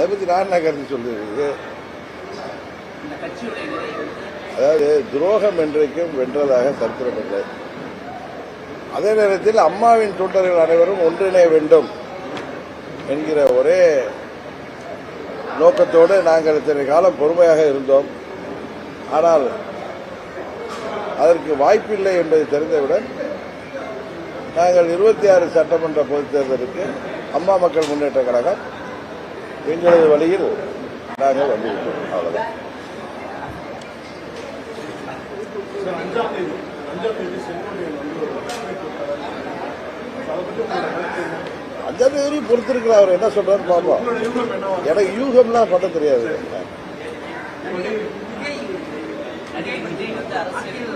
அதை பற்றி நான் என்ன கருத்து வந்து அதாவது துரோகம் என்றைக்கும் வென்றதாக சரித்திரமில்லை அதே நேரத்தில் அம்மாவின் தொண்டர்கள் அனைவரும் ஒன்றிணைய வேண்டும் என்கிற ஒரே நோக்கத்தோடு நாங்கள் இத்தனை காலம் பொறுமையாக இருந்தோம். ஆனால் அதற்கு வாய்ப்பில்லை என்பதை தெரிந்தவுடன் நாங்கள் இருபத்தி ஆறு சட்டமன்ற பொதுத் தேர்தலுக்கு அம்மா மக்கள் முன்னேற்ற கழகம் எங்களது வழியில் நாங்கள் அவ்வளவுதான். வந்து கருத்து என்ன? அஞ்சாம் தேதி பொறுத்திருக்கிற அவர். என்ன சொல்றாரு பாப்போம் உங்களோட யூகம் என்னவா? எனக்கு யூகம்லாம் பண்ண தெரியாது. விஜய் நடிகர் விஜய் வந்து அரசியல்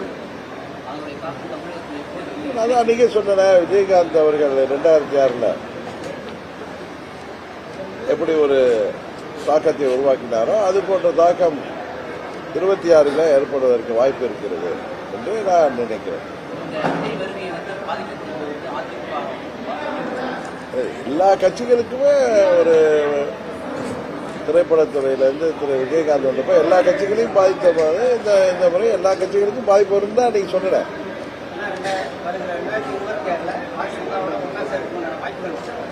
அவருடைய காப்பு தமிழகத்தில் எப்போது நான் தான் அன்றைக்கே சொன்னேன் விஜயகாந்த் அவர்கள் ரெண்டாயிரத்தி ஆறில். எப்படி ஒரு தாக்கத்தை உருவாக்கினாரோ அது போன்ற தாக்கம் இருபத்தி ஆறில் ஏற்படுவதற்கு வாய்ப்பு இருக்கிறது என்று நான் நினைக்கிறேன். எல்லா கட்சிகளுக்குமே ஒரு திரைப்படத்துறையிலேருந்து திரு விஜயகாந்த் வந்தப்போ எல்லா கட்சிகளையும் பாதித்த போது இந்த இந்த முறை எல்லா கட்சிகளுக்கும் பாதிப்பு வரும் தான் நீங்கள் சொன்னேன். வருகிற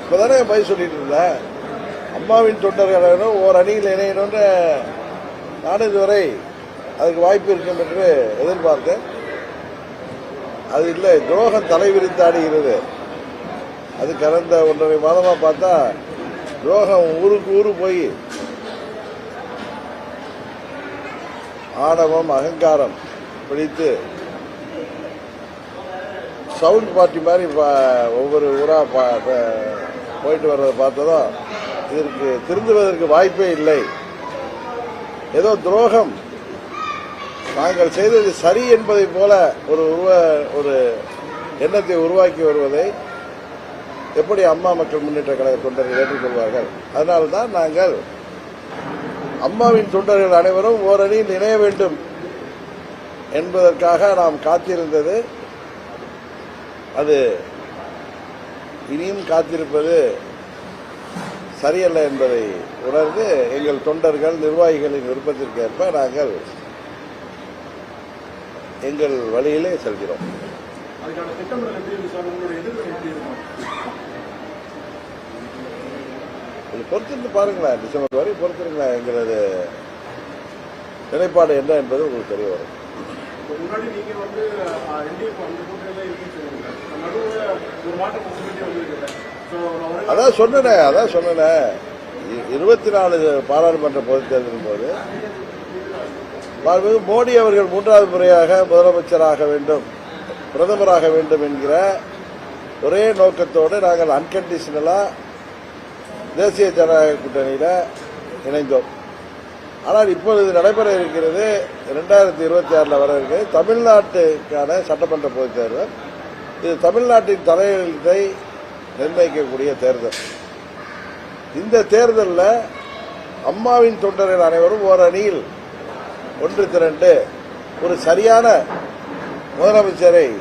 இப்பதானே பதில் சொல்லிட்டு இருந்தேன். அம்மாவின் தொண்டர்கள் ஓர் அணியில் இணையணும்னு நான் இதுவரை அதுக்கு வாய்ப்பு இருக்கும் என்று எதிர்பார்த்தேன். அது இல்லை துரோகம் தலைவிரித்தாடுகிறது அது கடந்த ஒன்றரை மாதமா பார்த்தா துரோகம் ஊருக்கு ஊரு போய் ஆணவம் அகங்காரம் பிடித்து சவுண்ட் பார்ட்டி மாதிரி ஒவ்வொரு ஊராக போயிட்டு வர்றதை பார்த்ததும் இதற்கு திருந்துவதற்கு வாய்ப்பே இல்லை. ஏதோ துரோகம். நாங்கள் செய்தது சரி என்பதை போல ஒரு உருவ ஒரு எண்ணத்தை உருவாக்கி வருவதை எப்படி அம்மா மக்கள் முன்னேற்ற கழக தொண்டர்கள் ஏற்றுக்கொள்வார்கள்? அதனால்தான் நாங்கள் அம்மாவின் தொண்டர்கள் அனைவரும் ஓரணியில் இணைய வேண்டும் என்பதற்காக நாம் காத்திருந்தது. அது இனியும் காத்திருப்பது சரியல்ல என்பதை உணர்ந்து எங்கள் தொண்டர்கள் நிர்வாகிகளின் விருப்பத்திற்கேற்ப நாங்கள் எங்கள் வழியிலே செல்கிறோம். பொறுத்திருந்து பாருங்களேன். டிசம்பர் வரை பொறுத்திருங்களேன் எங்களது நிலைப்பாடு என்ன என்பது உங்களுக்கு தெரிய வரும். முன்னாடி அதான் சொன்னேன் அதான் சொன்னேன். இருபத்தி நாலு பாராளுமன்ற பொதுத் தேர்தலின் போது மோடி அவர்கள் மூன்றாவது முறையாக முதலமைச்சராக வேண்டும் பிரதமராக வேண்டும் என்கிற ஒரே நோக்கத்தோடு நாங்கள் அன்கண்டிஷனலா தேசிய ஜனநாயக கூட்டணியில இணைந்தோம். ஆனால் இப்பொழுது நடைபெற இருக்கிறது இரண்டாயிரத்தி இருபத்தி ஆறில் வர இருக்கிறது தமிழ்நாட்டுக்கான சட்டமன்ற பொதுத் தேர்தல். இது தமிழ்நாட்டின் தலையெழுத்தை நிர்ணயிக்கக்கூடிய தேர்தல். இந்த தேர்தலில் அம்மாவின் தொண்டர்கள் அனைவரும் ஓர் அணியில் ஒன்று திரண்டு ஒரு சரியான முதலமைச்சரை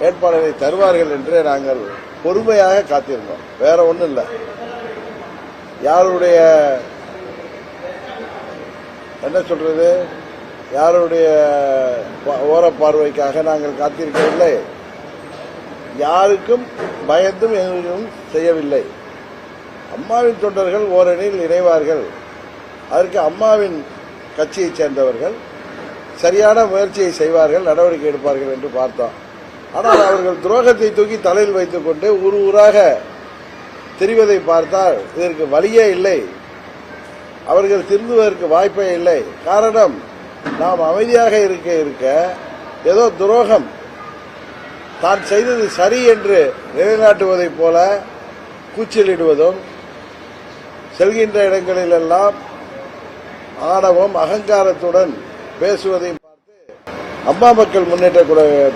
வேட்பாளரை தருவார்கள் என்று நாங்கள் பொறுமையாக காத்திருந்தோம். வேற ஒன்றும் இல்லை. யாருடைய என்ன சொல்றது? யாருடைய ஓரப்பார்வைக்காக நாங்கள் காத்திருக்கவில்லை. யாருக்கும் பயந்தும் எதுவும் செய்யவில்லை. அம்மாவின் தொண்டர்கள் ஓரணியில் இணைவார்கள். அதற்கு அம்மாவின் கட்சியைச் சேர்ந்தவர்கள் சரியான முயற்சியை செய்வார்கள் நடவடிக்கை எடுப்பார்கள் என்று பார்த்தோம். ஆனால் அவர்கள் துரோகத்தை தூக்கி தலையில் வைத்துக் கொண்டு ஊர் ஊராக தெரிவதை பார்த்தால் இதற்கு வழியே இல்லை. அவர்கள் திருந்துவதற்கு வாய்ப்பே இல்லை. காரணம் நாம் அமைதியாக இருக்க இருக்க ஏதோ துரோகம் தான் செய்தது சரி என்று நிலைநாட்டுவதைப் போல கூச்சலிடுவதும் செல்கின்ற இடங்களிலெல்லாம் ஆணவம் அகங்காரத்துடன் பேசுவதையும் பார்த்து அம்மா மக்கள் முன்னேற்ற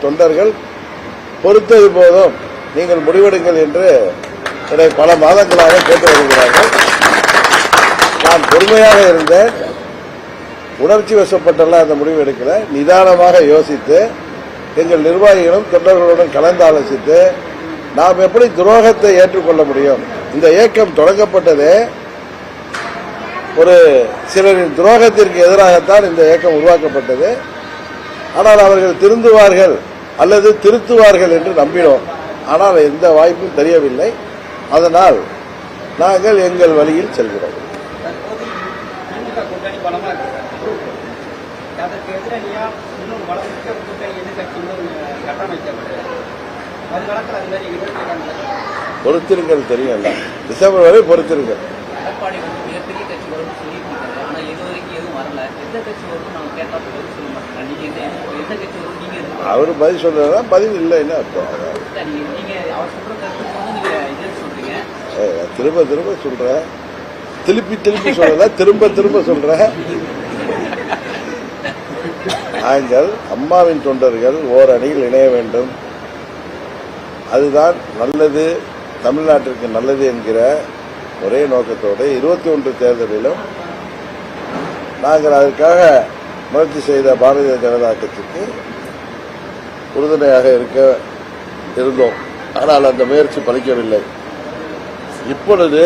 தொண்டர்கள் பொறுத்தது போதும் நீங்கள் முடிவெடுங்கள் என்று என்னை பல மாதங்களாக கேட்டு வருகிறார்கள். நான் பொறுமையாக இருந்தேன். உணர்ச்சி வசப்பட்டெல்லாம் அந்த முடிவு எடுக்கல. நிதானமாக யோசித்து எங்கள் நிர்வாகிகளும் தொண்டர்களுடன் கலந்து ஆலோசித்து நாம் எப்படி துரோகத்தை ஏற்றுக்கொள்ள முடியும்? இந்த இயக்கம் தொடங்கப்பட்டதே ஒரு சிலரின் துரோகத்திற்கு எதிராகத்தான் இந்த இயக்கம் உருவாக்கப்பட்டது. ஆனால் அவர்கள் திருந்துவார்கள் அல்லது திருத்துவார்கள் என்று நம்பினோம். ஆனால் எந்த வாய்ப்பும் தெரியவில்லை. அதனால் நாங்கள் எங்கள் வழியில் செல்கிறோம் தற்போது திமுக கூட்டணி பலமா இருக்கு சார் அதற்கு எதிரணியா இன்னும் பலமிக்க கூட்டணி எதிர்கட்சி இன்னும் கட்டமைக்கப்பட்டது. வருங்காலத்தில் அது மாதிரி இருபத்தி பொறுத்திருங்கள் தெரியல டிசம்பர் வரை பொறுத்திருங்கள் எடப்பாடி வந்து மிகப்பெரிய கட்சி வரும்னு சொல்லிட்டு இருக்காரு ஆனா இது வரைக்கும் எதுவும் வரல. எந்த கட்சி வரும் நம்ம கேட்டா பதில் சொல்ல நீங்க எந்த கட்சி வரும் நீங்க எதிர்பார்க்கறீங்க? அவர் பதில் சொல்றதா பதில் இல்லைன்னு அர்த்தம்? இல்ல, நீங்க நீங்க அவர் சொல்ற கருத்துக்கு வந்து நீங்க இது சொல்றீங்க? ஏய், நான் திரும்ப திரும்ப சொல்றேன். திருப்பி திருப்பி சொல்லல திரும்ப திரும்ப சொல்றேன். நாங்கள் அம்மாவின் தொண்டர்கள் ஓரணியில் இணைய வேண்டும். அதுதான் நல்லது தமிழ்நாட்டிற்கு நல்லது என்கிற ஒரே நோக்கத்தோடு இருபத்தி ஒன்று தேர்தலிலும் நாங்கள் அதற்காக முயற்சி செய்த பாரதிய ஜனதா கட்சிக்கு உறுதுணையாக இருக்க இருந்தோம். ஆனால் அந்த முயற்சி பலிக்கவில்லை. இப்பொழுது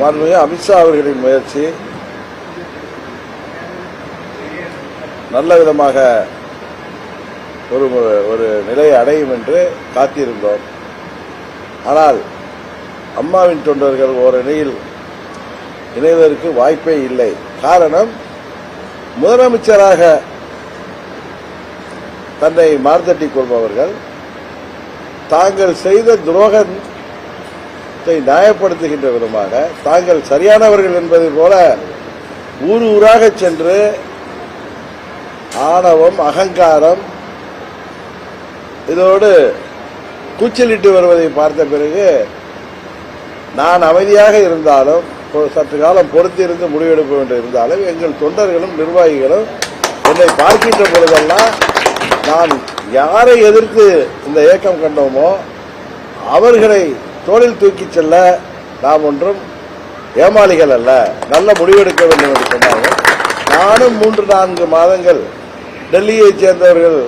மாண்புமிகு அமித்ஷா அவர்களின் முயற்சி நல்ல விதமாக ஒரு ஒரு நிலையை அடையும் என்று காத்திருந்தோம். ஆனால் அம்மாவின் தொண்டர்கள் ஓரணியில் இணைவதற்கு வாய்ப்பே இல்லை. காரணம் முதலமைச்சராக தன்னை மார்த்தட்டிக் கொள்பவர்கள் தாங்கள் செய்த துரோகத்தை நியாயப்படுத்துகின்ற விதமாக தாங்கள் சரியானவர்கள் என்பதை போல ஊர் ஊராக சென்று ஆணவம் அகங்காரம் இதோடு கூச்சலிட்டு வருவதை பார்த்த பிறகு நான் அமைதியாக இருந்தாலும் சற்று காலம் பொறுத்திருந்து முடிவெடுக்க வேண்டும் இருந்தாலும் எங்கள் தொண்டர்களும் நிர்வாகிகளும் என்னை பார்க்கின்ற பொழுதெல்லாம் நான் யாரை எதிர்த்து இந்த இயக்கம் கண்டோமோ அவர்களை தோளில் தூக்கிச் செல்ல நாம் ஒன்றும் ஏமாளிகள் அல்ல. நல்ல முடிவெடுக்க வேண்டும் என்று சொன்னார்கள். நானும் மூன்று நான்கு மாதங்கள் டெல்லியைச் சேர்ந்தவர்கள்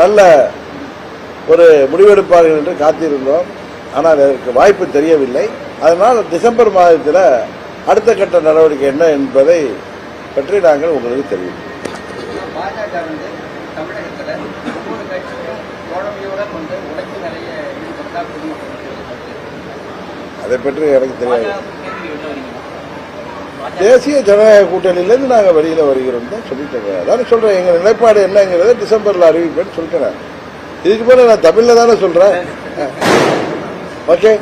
நல்ல ஒரு முடிவெடுப்பார்கள் என்று காத்திருந்தோம். ஆனால் அதற்கு வாய்ப்பு தெரியவில்லை. அதனால் டிசம்பர் மாதத்தில் அடுத்த கட்ட நடவடிக்கை என்ன என்பதை பற்றி நாங்கள் உங்களுக்கு தெரிவிப்போம். பொதுமக்களுக்கு அதை பற்றி எனக்கு தெரியாது. தேசிய ஜனநாயக கூட்டணியிலேருந்து நாங்கள் வெளியில் வருகிறோம் தான் சொல்லிட்டேங்க. அதான் சொல்கிறேன் எங்கள் நிலைப்பாடு என்னங்கிறத டிசம்பரில் அறிவிப்பேன்னு சொல்லிட்டேன். இதுக்கு போல நான் தமிழில் தானே சொல்கிறேன் ஓகே?